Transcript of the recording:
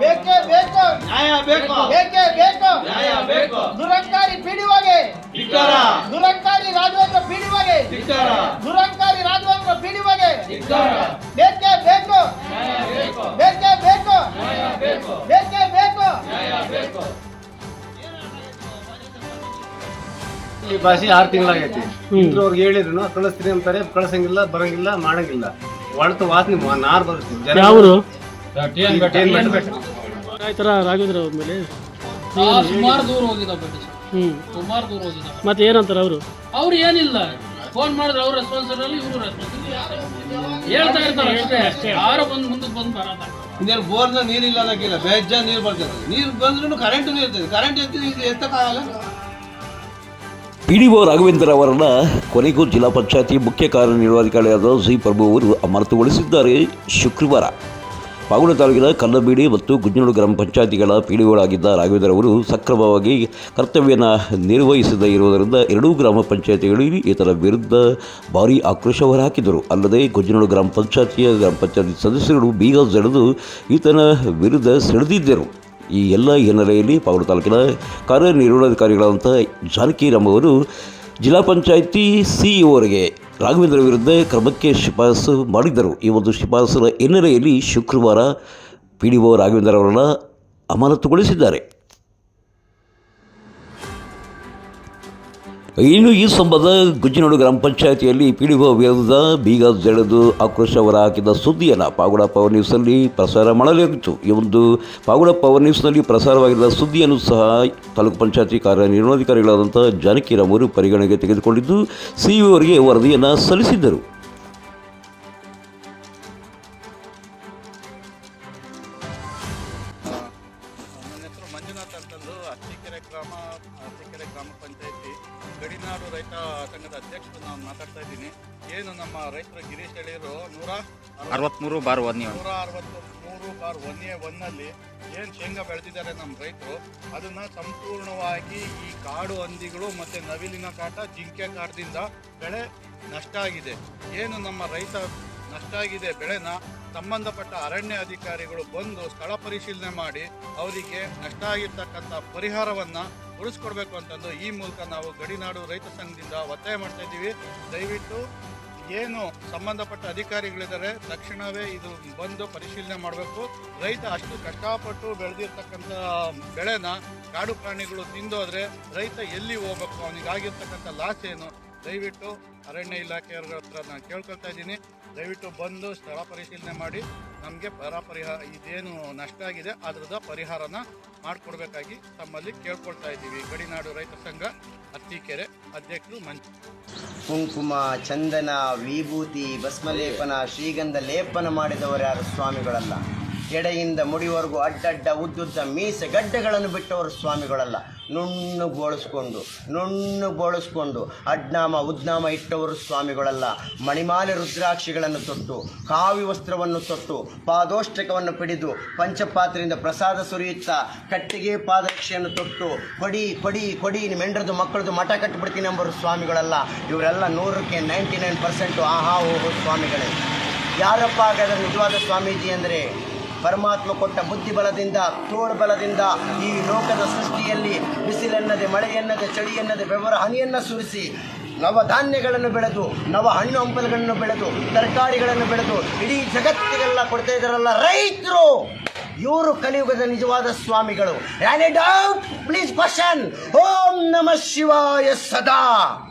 ಬೇಕೇ ಬೇಕು. ನ್ಯಾಯ ಬೇಕು. ಬೇಕೇ ಬೇಕು ನ್ಯಾಯ ಬೇಕು. ದುರಂಕಾರಿ ಪಿಡಿವಾಗೆ ಧಿಕ್ಕಾರ. ದುರಂಕಾರಿ ರಾಘವೇಂದ್ರ ಪಿಡಿವಾಗೆ ಧಿಕ್ಕಾರ. ದುರಂಕಾರಿ ರಾಘವೇಂದ್ರ ಪೀಡಿವಾಗೆ ಧಿಕ್ಕಾರ. ಬೇಕೇ ಬೇಕು. ನ್ಯಾಯ ಬೇಕು. ಬೇಕೇ ಬೇಕು. ನ್ಯಾಯ ಬೇಕು. ಬೇಕೇ ಬೇಕು. ನ್ಯಾಯ ಬೇಕು. ಈ ಭಾಷೆ ಆರು ತಿಂಗಳಾಗೈತಿ. ಇದ್ರವ್ರಿಗೆ ಹೇಳಿದ್ರು ಕಳಿಸ್ತೀನಿ ಅಂತಾರೆ ಕಳ್ಸಂಗಿಲ್ಲ ಬರಂಗಿಲ್ಲ ಮಾಡಂಗಿಲ್ಲ. ಒಳತು ವಾಸನೆ ನಿಮ್ಮ ನಾರ್ ಬರುತ್ತೆ. ರಾಘವೇಂದ್ರ ಅವ್ರ ಮೇಲೆ ಸುಮಾರು ದೂರ ಹೋಗಿದ್ದ ಬ್ರಿಟಿಷ್ ಹ್ಞೂ ಸುಮಾರು ದೂರ ಹೋಗಿದ್ದ ಮತ್ತೆ ಏನಂತಾರೆ ಅವರು? ಅವ್ರು ಏನಿಲ್ಲ. ಫೋನ್ ಮಾಡಿದ್ರೆ ಅವ್ರ ರೆಸ್ಪಾನ್ಸಿಬಲ್ ಇವರು ಹೇಳ್ತಾ ಇರ್ತಾರೆ ಅಷ್ಟೇ. ಯಾರು ಬಂದು ಮುಂದಕ್ಕೆ ಬಂದು ಬರಲ್ಲ. ಇನ್ನೇನು ಬೋರ್ನ ನೀರಿಲ್ಲ ಅನ್ನೋಕ್ಕಿಲ್ಲ. ಬೇಜಾನ್ ನೀರು ಬರ್ತದೆ. ನೀರು ಬಂದ್ರೂ ಕರೆಂಟ್ ಇರ್ತದೆ. ಕರೆಂಟ್ ಎತ್ತಿ ಎತ್ತಕ್ಕಾಗಲ್ಲ ಪಿ ಡಿ ಒ ರಾಘವೇಂದ್ರ ಅವರನ್ನ ಕೊನೆಗೂ ಜಿಲ್ಲಾ ಪಂಚಾಯತಿ ಮುಖ್ಯ ಕಾರ್ಯನಿರ್ವಾಹಕಾರಿಯಾದ ಜಿ ಪ್ರಭು ಅವರು ಅಮಾನತುಗೊಳಿಸಿದ್ದಾರೆ ಶುಕ್ರವಾರ. ಪಾಗುಣ ತಾಲೂಕಿನ ಕಲ್ಲಬೀಡಿ ಮತ್ತು ಗುಜ್ಜನೂರು ಗ್ರಾಮ ಪಂಚಾಯಿತಿಗಳ ಪಿ ಡಿ ಒಳಾಗಿದ್ದ ರಾಘವೇಂದ್ರ ಅವರು ಸಕ್ರಮವಾಗಿ ಕರ್ತವ್ಯನ ನಿರ್ವಹಿಸದೇ ಇರುವುದರಿಂದ ಎರಡೂ ಗ್ರಾಮ ಪಂಚಾಯತಿಗಳು ಈತನ ವಿರುದ್ಧ ಭಾರೀ ಆಕ್ರೋಶ ಹೊರಹಾಕಿದರು. ಅಲ್ಲದೆ ಗುಜ್ಜನೂರು ಗ್ರಾಮ ಪಂಚಾಯತಿಯ ಗ್ರಾಮ ಪಂಚಾಯತಿ ಸದಸ್ಯರು ಬೀಗ ಸೆಳೆದು ಈತನ ವಿರುದ್ಧ ಸೆಳೆದಿದ್ದರು. ಈ ಎಲ್ಲ ಹಿನ್ನೆಲೆಯಲ್ಲಿ ಪಾಗುಣ ತಾಲೂಕಿನ ಕಾರ್ಯನಿರ್ವಹಣಾಧಿಕಾರಿಗಳಾದಂಥ ಜಾನಕಿರಾಮ್ ಅವರು ಜಿಲ್ಲಾ ಪಂಚಾಯಿತಿ ಸಿಇಒರಿಗೆ ರಾಘವೇಂದ್ರ ವಿರುದ್ಧ ಕ್ರಮಕ್ಕೆ ಶಿಫಾರಸು ಮಾಡಿದ್ದರು. ಈ ಒಂದು ಶಿಫಾರಸಿನ ಹಿನ್ನೆಲೆಯಲ್ಲಿ ಶುಕ್ರವಾರ ಪಿ ಡಿ ಒ ರಾಘವೇಂದ್ರ ಅವರನ್ನು ಅಮಾನತುಗೊಳಿಸಿದ್ದಾರೆ. ಇನ್ನು ಈ ಸಂಬಂಧ ಗುಜ್ಜಿನೋಡು ಗ್ರಾಮ ಪಂಚಾಯಿತಿಯಲ್ಲಿ ಪಿ ಡಿ ಒ ವಿರುದ್ಧ ಬೀಗ ಜಳೆದು ಆಕ್ರೋಶ ಹೊರಹಾಕಿದ ಸುದ್ದಿಯನ್ನು ಪಾಗುಡ ಪವರ್ ನ್ಯೂಸ್ನಲ್ಲಿ ಪ್ರಸಾರ ಮಾಡಲಾಗಿತ್ತು. ಈ ಒಂದು ಪಾಗುಡ ಪವರ್ ನ್ಯೂಸ್ನಲ್ಲಿ ಪ್ರಸಾರವಾಗಿದ್ದ ಸುದ್ದಿಯನ್ನು ಸಹ ತಾಲೂಕು ಪಂಚಾಯತಿ ಕಾರ್ಯನಿರ್ವಹಣಾಧಿಕಾರಿಗಳಾದಂಥ ಅವರು ಪರಿಗಣನೆಗೆ ತೆಗೆದುಕೊಂಡಿದ್ದು, ಸಿಇಒ ಅವರಿಗೆ ವರದಿಯನ್ನು ಸಲ್ಲಿಸಿದ್ದರು. ಅತ್ತಿಕೆರೆ ಗ್ರಾಮ ಅತ್ತಿಕೆರೆ ಗ್ರಾಮ ಪಂಚಾಯಿತಿ ಗಡಿನಾಡು ರೈತ ಸಂಘದ ಅಧ್ಯಕ್ಷರು ನಾನು ಮಾತಾಡ್ತಾ ಇದ್ದೀನಿ. ಏನು ನಮ್ಮ ರೈತರು ಗಿರೀಶ್ ಹೇಳಿರು ನೂರ ಅರವತ್ಮೂರು ಬಾರ್ ಒನ್ ನೂರ ಅರವತ್ತು ಮೂರು ಬಾರ್ ಎ ಒನ್ನಲ್ಲಿ ಏನು ಶೇಂಗಾ ಬೆಳೆದಿದ್ದಾರೆ ನಮ್ಮ ರೈತರು ಅದನ್ನು ಸಂಪೂರ್ಣವಾಗಿ ಈ ಕಾಡು ಹಂದಿಗಳು ಮತ್ತು ನವಿಲಿನ ಕಾಟ ಜಿಂಕೆ ಕಾಟದಿಂದ ಬೆಳೆ ನಷ್ಟ ಆಗಿದೆ. ಏನು ನಮ್ಮ ರೈತ ನಷ್ಟ ಆಗಿದೆ ಬೆಳೆನ ಸಂಬಂಧಪಟ್ಟ ಅರಣ್ಯ ಅಧಿಕಾರಿಗಳು ಬಂದು ಸ್ಥಳ ಪರಿಶೀಲನೆ ಮಾಡಿ ಅವರಿಗೆ ನಷ್ಟ ಆಗಿರ್ತಕ್ಕಂಥ ಪರಿಹಾರವನ್ನು ಉಳಿಸ್ಕೊಡ್ಬೇಕು ಅಂತಂದು ಈ ಮೂಲಕ ನಾವು ಗಡಿನಾಡು ರೈತ ಸಂಘದಿಂದ ಒತ್ತಾಯ ಮಾಡ್ತಾ ಇದ್ದೀವಿ. ದಯವಿಟ್ಟು ಏನು ಸಂಬಂಧಪಟ್ಟ ಅಧಿಕಾರಿಗಳಿದ್ದಾರೆ, ತಕ್ಷಣವೇ ಇದು ಬಂದು ಪರಿಶೀಲನೆ ಮಾಡಬೇಕು. ರೈತ ಅಷ್ಟು ಕಷ್ಟಪಟ್ಟು ಬೆಳೆದಿರ್ತಕ್ಕಂಥ ಬೆಳೆನ ಕಾಡು ಪ್ರಾಣಿಗಳು ತಿಂದೋದ್ರೆ ರೈತ ಎಲ್ಲಿ ಹೋಗ್ಬೇಕು? ಅವನಿಗಾಗಿರ್ತಕ್ಕಂಥ ಲಾಸ್ ಏನು? ದಯವಿಟ್ಟು ಅರಣ್ಯ ಇಲಾಖೆಯವ್ರ ಹತ್ರ ನಾನು ಕೇಳ್ಕೊಳ್ತಾ ಇದ್ದೀನಿ. ದಯವಿಟ್ಟು ಬಂದು ಸ್ಥಳ ಪರಿಶೀಲನೆ ಮಾಡಿ. ನಮಗೆ ಬರ ಪರಿಹಾರ ಇದೇನು ನಷ್ಟ ಆಗಿದೆ, ಅದರದ ಪರಿಹಾರನ ಮಾಡಿಕೊಡ್ಬೇಕಾಗಿ ತಮ್ಮಲ್ಲಿ ಕೇಳ್ಕೊಳ್ತಾ ಇದ್ದೀವಿ. ಗಡಿನಾಡು ರೈತ ಸಂಘ, ಅತ್ತಿಕೆರೆ ಅಧ್ಯಕ್ಷರು ಮಂಜು ಕುಂಕುಮ, ಚಂದನ, ವಿಭೂತಿ, ಭಸ್ಮಲೇಪನ, ಶ್ರೀಗಂಧ ಲೇಪನ ಮಾಡಿದವರು ಯಾರು? ಸ್ವಾಮಿಗಳಲ್ಲ. ಎಡೆಯಿಂದ ಮುಡಿವರೆಗೂ ಅಡ್ಡಡ್ಡ ಉದ್ದುದ್ದ ಮೀಸೆ ಗಡ್ಡೆಗಳನ್ನು ಬಿಟ್ಟವರು ಸ್ವಾಮಿಗಳಲ್ಲ. ನುಣ್ಣು ಬೋಳಿಸ್ಕೊಂಡು ನುಣ್ಣು ಬೋಳಿಸ್ಕೊಂಡು ಅಡ್ನಾಮ, ಉದ್ನಾಮ ಇಟ್ಟವರು ಸ್ವಾಮಿಗಳಲ್ಲ. ಮಣಿಮಾಲೆ ರುದ್ರಾಕ್ಷಿಗಳನ್ನು ತೊಟ್ಟು, ಕಾವಿ ವಸ್ತ್ರವನ್ನು ತೊಟ್ಟು ಪಾದೋಷ್ಟಕವನ್ನು ಪಿಡಿದು, ಪಂಚಪಾತ್ರೆಯಿಂದ ಪ್ರಸಾದ ಸುರಿಯುತ್ತಾ, ಕಟ್ಟಿಗೆ ಪಾದರಕ್ಷೆಯನ್ನು ತೊಟ್ಟು, ಕೊಡಿ ಕೊಡಿ ಕೊಡಿ ಮೆಂಡ್ರದು ಮಕ್ಕಳದು ಮಠ ಕಟ್ಟಿಬಿಡ್ತೀನಿ ಎಂಬರು ಸ್ವಾಮಿಗಳಲ್ಲ. ಇವರೆಲ್ಲ ನೂರಕ್ಕೆ ನೈಂಟಿ ನೈನ್ ಪರ್ಸೆಂಟು ಆಹಾ ಓಹೋ ಸ್ವಾಮಿಗಳೇ. ಯಾರಪ್ಪ ಹಾಗಾದ್ರೆ ನಿಜವಾದ ಸ್ವಾಮೀಜಿ ಅಂದರೆ? ಪರಮಾತ್ಮ ಕೊಟ್ಟ ಬುದ್ಧಿ ಬಲದಿಂದ, ತೋಳು ಬಲದಿಂದ ಈ ಲೋಕದ ಸೃಷ್ಟಿಯಲ್ಲಿ ಬಿಸಿಲೆನ್ನದೆ ಮಳೆ ಎನ್ನದೆ ಚಳಿ ಎನ್ನದೆ ಬೆವರ ಹನಿಯನ್ನು ಸುರಿಸಿ ನವ ಧಾನ್ಯಗಳನ್ನು ಬೆಳೆದು, ನವ ಹಣ್ಣು ಹಂಪಲುಗಳನ್ನು ಬೆಳೆದು, ತರಕಾರಿಗಳನ್ನು ಬೆಳೆದು, ಇಡೀ ಜಗತ್ತಿಗೆಲ್ಲ ಕೊಡ್ತಾ ಇದ್ದಾರಲ್ಲ ರೈತರು. ಇವರು ಕಲಿಯುಗದ ನಿಜವಾದ ಸ್ವಾಮಿಗಳು. ಡೌಟ್ ಪ್ಲೀಸ್ ಕ್ವಶನ್ ಓಂ ನಮ ಶಿವಾಯ ಸದಾ.